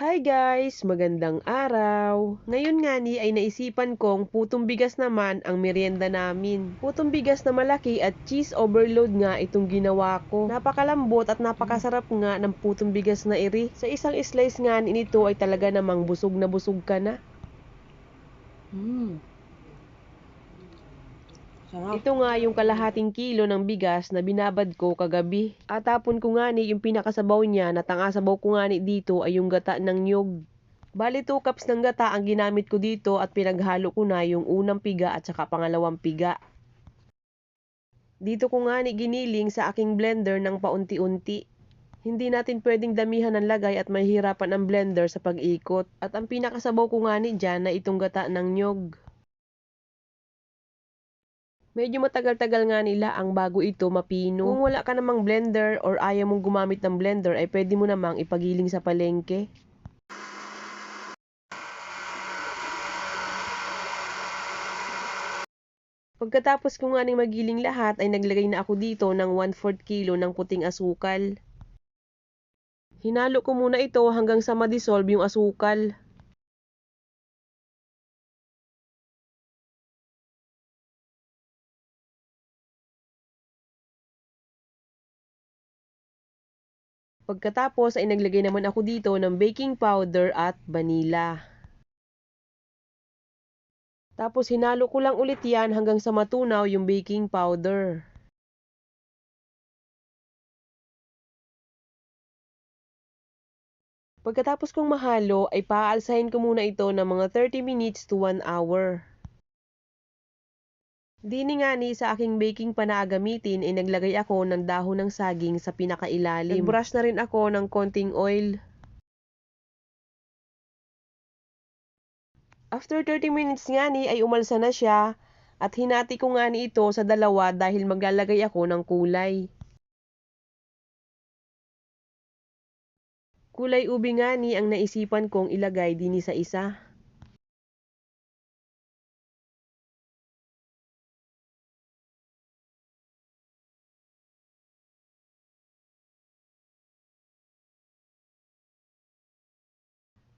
Hi guys! Magandang araw! Ngayon nga ni ay naisipan kong putong bigas naman ang merienda namin. Putong bigas na malaki at cheese overload nga itong ginawa ko. Napakalambot at napakasarap nga ng putong bigas na iri. Sa isang slice nga nito ay talaga namang busog na busog ka na. Mm. Sarap. Ito nga yung kalahating kilo ng bigas na binabad ko kagabi. At tapon ko nga ni yung pinakasabaw niya na tangasabaw ko nga ni dito ay yung gata ng nyog. Bali 2 cups ng gata ang ginamit ko dito at pinaghalo ko na yung unang piga at saka pangalawang piga. Dito ko nga ni giniling sa aking blender ng paunti-unti. Hindi natin pwedeng damihan ng lagay at mahihirapan ang blender sa pag-ikot. At ang pinakasabaw ko nga ni dyan na itong gata ng nyog. Medyo matagal-tagal nga nila ang bago ito mapino. Kung wala ka namang blender or ayaw mong gumamit ng blender ay pwede mo namang ipagiling sa palengke. Pagkatapos ko nga ning magiling lahat ay naglagay na ako dito ng 1/4 kilo ng puting asukal. Hinalo ko muna ito hanggang sa ma-dissolve yung asukal. Pagkatapos ay naglagay naman ako dito ng baking powder at vanilla. Tapos hinalo ko lang ulit yan hanggang sa matunaw yung baking powder. Pagkatapos kong mahalo ay paalsahin ko muna ito ng mga 30 minutes to 1 hour. Dini nga ni sa aking baking pa na gamitin ay naglagay ako ng dahon ng saging sa pinakailalim. Nagbrush na rin ako ng konting oil. After 30 minutes nga ni ay umalsa na siya at hinati ko nga ni ito sa dalawa dahil maglalagay ako ng kulay. Kulay ubi nga ni ang naisipan kong ilagay dini sa isa.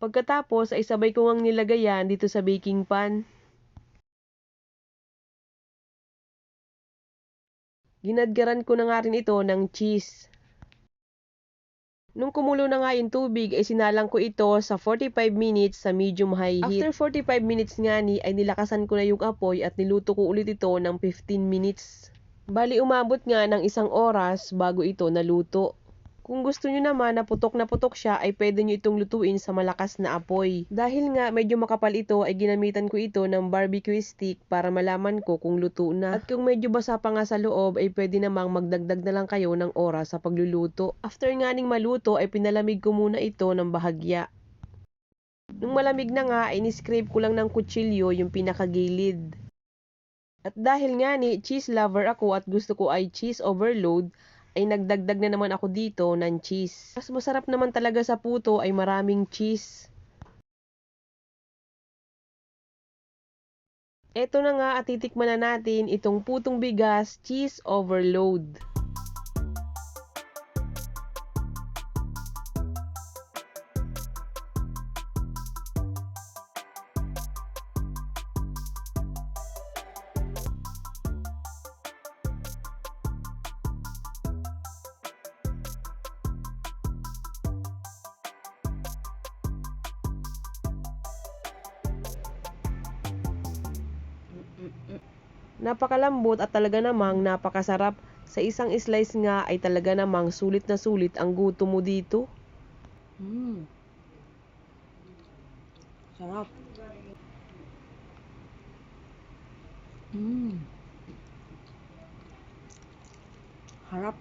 Pagkatapos ay sabay ko ngang nilagayan dito sa baking pan. Ginadgaran ko na nga rin ito ng cheese. Nung kumulo na nga yung tubig ay sinalang ko ito sa 45 minutes sa medium high heat. After 45 minutes nga ni ay nilakasan ko na yung apoy at niluto ko ulit ito ng 15 minutes. Bali umabot nga ng isang oras bago ito naluto. Kung gusto nyo naman na putok na putok siya ay pwede nyo itong lutuin sa malakas na apoy. Dahil nga medyo makapal ito ay ginamitan ko ito ng barbecue stick para malaman ko kung luto na. At kung medyo basa pa nga sa loob ay pwede namang magdagdag na lang kayo ng oras sa pagluluto. After nga ning maluto ay pinalamig ko muna ito ng bahagya. Nung malamig na nga ay niscrape ko lang ng kutsilyo yung pinakagilid. At dahil nga ni cheese lover ako at gusto ko ay cheese overload, ay nagdagdag na naman ako dito ng cheese. Mas masarap naman talaga sa puto ay maraming cheese. Ito na nga at titikman na natin itong putong bigas cheese overload. Napakalambot at talaga namang napakasarap. Sa isang slice nga ay talaga namang sulit na sulit ang guto mo dito. Mm. Sarap. Mm. Harap.